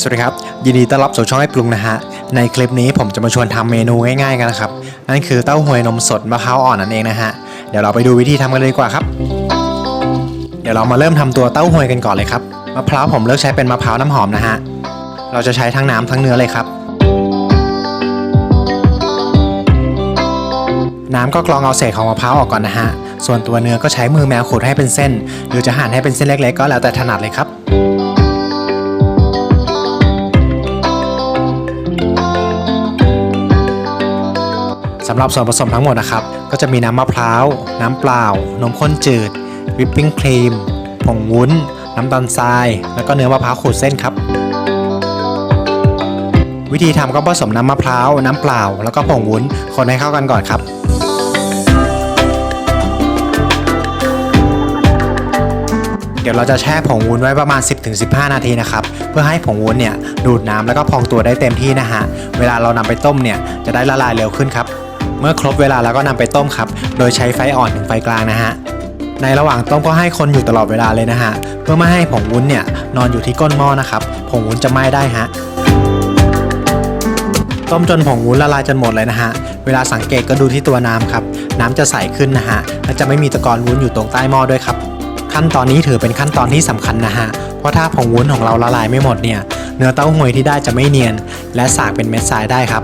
สวัสดีครับ ยินดีต้อนรับสู่ช่องไอ้ปรุงนะฮะ ในคลิปนี้ผมจะมาชวนทำเมนูง่ายๆกันนะครับ นั่นคือเต้าหวยนมสดมะพร้าวอ่อนนั่นเองนะฮะ เดี๋ยวเราไปดูวิธีทำกันเลยดีกว่าครับ เดี๋ยวเรามาเริ่มทำตัวเต้าหวยกันก่อนเลยครับ มะพร้าวผมเลือกใช้เป็นมะพร้าวน้ำหอมนะฮะ เราจะใช้ทั้งน้ำทั้งเนื้อเลยครับ น้ำก็กรองเอาเศษของมะพร้าวออกก่อนนะฮะ ส่วนตัวเนื้อก็ใช้มือแมวขูดให้เป็นเส้น หรือจะหั่นให้เป็นเส้นเล็ก ๆ ก็แล้วแต่ถนัดเลยครับ สำหรับส่วนผสมทั้งหมดนะครับ ก็จะมีน้ำมะพร้าว น้ำเปล่า นมข้นจืด วิปปิ้งครีม ผงวุ้น น้ำตาลทราย แล้วก็เนื้อมะพร้าวขูดเส้นครับ วิธีทำก็ผสมน้ำมะพร้าว น้ำเปล่า แล้วก็ผงวุ้น คนให้เข้ากันก่อนครับเดี๋ยวเราจะแช่ผงวุ้นไว้ประมาณ 10-15 นาทีนะครับ เพื่อให้ผงวุ้นเนี่ยดูดน้ำแล้วก็พองตัวได้เต็มที่นะฮะ เวลาเรานำไปต้มเนี่ยจะได้ละลายเร็วขึ้นครับ เมื่อครบเวลาแล้วก็นำไปต้มครับ โดยใช้ไฟอ่อนถึงไฟกลางนะฮะ ในระหว่างต้มก็ให้คนอยู่ตลอดเวลาเลยนะฮะ เพื่อไม่ให้ผงวุ้นเนี่ยนอนอยู่ที่ก้นหม้อนะครับ ผงวุ้นจะไหม้ได้ฮะ ต้มจนผงวุ้นละลายจนหมดเลยนะฮะ เวลาสังเกตก็ดูที่ตัวน้ำครับ น้ำจะใสขึ้นนะฮะ และจะไม่มีตะกอนวุ้นอยู่ตรงใต้หม้อด้วยครับ ขั้นตอนนี้ถือเป็นขั้นตอนที่สำคัญนะฮะ เพราะถ้าผงวุ้นของเราละลายไม่หมดเนี่ย เนื้อเต้าหวยที่ได้จะไม่เนียน และสากเป็นเม็ดทรายได้ครับ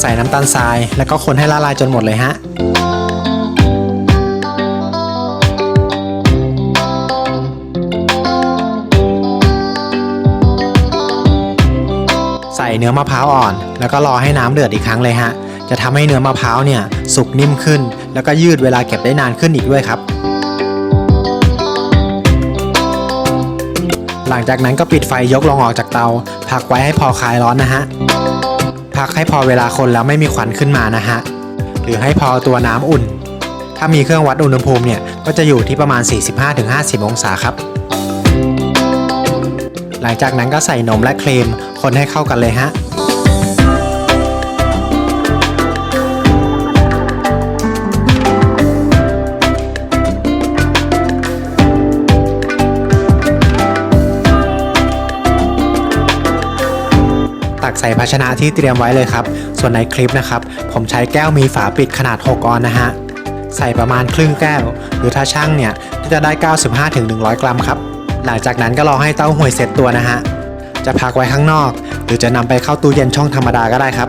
ใส่น้ำตาลทราย แล้วก็คนให้ละลายจนหมดเลยฮะใส่เนื้อมะพร้าวอ่อน แล้วก็รอให้น้ำเดือดอีกครั้งเลยฮะ จะทำให้เนื้อมะพร้าวเนี่ยสุกนิ่มขึ้น แล้วก็ยืดเวลาเก็บได้นานขึ้นอีกด้วยครับ หลังจากนั้นก็ปิดไฟยกลงออกจากเตา พักไว้ให้พอคลายร้อนนะฮะ พักให้พอเวลาคนแล้วไม่มีควันขึ้นมานะฮะ หรือให้พอตัวน้ำอุ่น ถ้ามีเครื่องวัดอุณหภูมิเนี่ย ก็จะอยู่ที่ประมาณ 45-50 องศาครับ หลังจากนั้นก็ใส่นมและครีม คนให้เข้ากันเลยฮะ ตักใส่ภาชนะที่เตรียมไว้เลยครับ ส่วนในคลิปนะครับ ผมใช้แก้วมีฝาปิดขนาด 6 ออนนะฮะ ใส่ประมาณครึ่งแก้ว หรือถ้าช่างเนี่ยก็จะได้ 95-100 กรัมครับ หลังจากนั้นก็รอให้เต้าหวยเสร็จตัวนะฮะ จะพักไว้ข้างนอก หรือจะนำไปเข้าตู้เย็นช่องธรรมดาก็ได้ครับ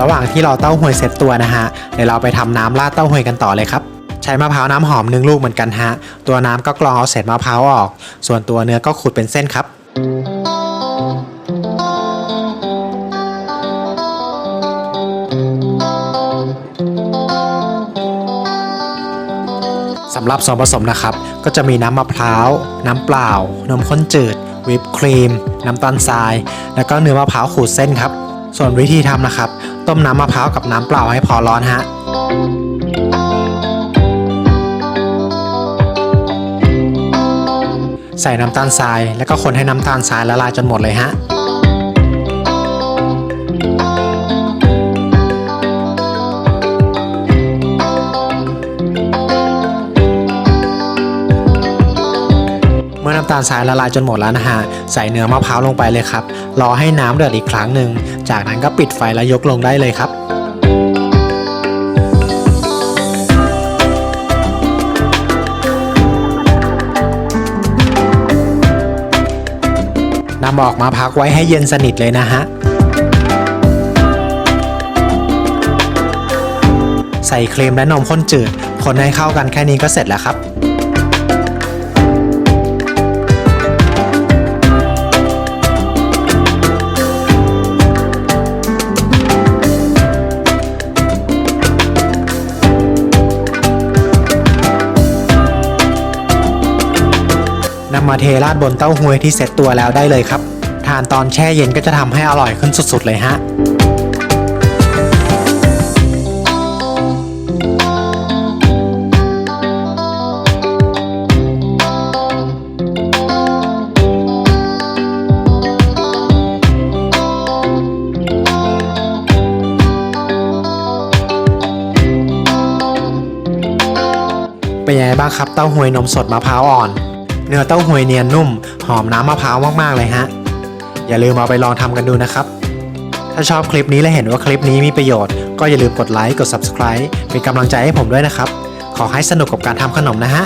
ระหว่างที่รอเต้าหวยเสร็จตัวนะฮะ เดี๋ยวเราไปทำน้ำราดเต้าหวยกันต่อเลยครับใช้มะพร้าวน้ำหอมหนึ่งลูกเหมือนกันฮะ ตัวน้ำก็กรองเอาเศษมะพร้าวออก ส่วนตัวเนื้อก็ขูดเป็นเส้นครับ สำหรับส่วนผสมนะครับ ก็จะมีน้ำมะพร้าว น้ำเปล่า นมข้นจืด วิปครีม น้ำตาลทราย แล้วก็เนื้อมะพร้าวขูดเส้นครับ ส่วนวิธีทำนะครับ ต้มน้ำมะพร้าวกับน้ำเปล่าให้พอร้อนฮะใส่น้ำตาลทราย แล้วก็คนให้น้ำตาลทรายละลายจนหมดเลยฮะาน้ำตาลทรายละลายจนหมดแล้วนะฮะ ใส่เนื้อมะพร้าวลงไปเลยครับ รอให้น้ำเดือดอีกครั้งหนึ่ง จากนั้นก็ปิดไฟแล้วยกลงได้เลยครับนำออกมาพักไว้ให้เย็นสนิทเลยนะฮะ ใส่ครีมและนมข้นจืด คนให้เข้ากันแค่นี้ก็เสร็จแล้วครับ นำมาเทราดบนเต้าหวยที่เซ็ตตัวแล้วได้เลยครับ ทานตอนแช่เย็นก็จะทำให้อร่อยขึ้นสุดๆเลยฮะเป็นยังไงบ้างครับเต้าหวยนมสดมะพร้าวอ่อน เนื้อเต้าหวยเนียนนุ่ม หอมน้ำมะพร้าวมากๆเลยฮะ อย่าลืมเอาไปลองทำกันดูนะครับ ถ้าชอบคลิปนี้และเห็นว่าคลิปนี้มีประโยชน์ ก็อย่าลืมกดไลค์ กด subscribe เป็นกำลังใจให้ผมด้วยนะครับ ขอให้สนุกกับการทำขนมนะฮะ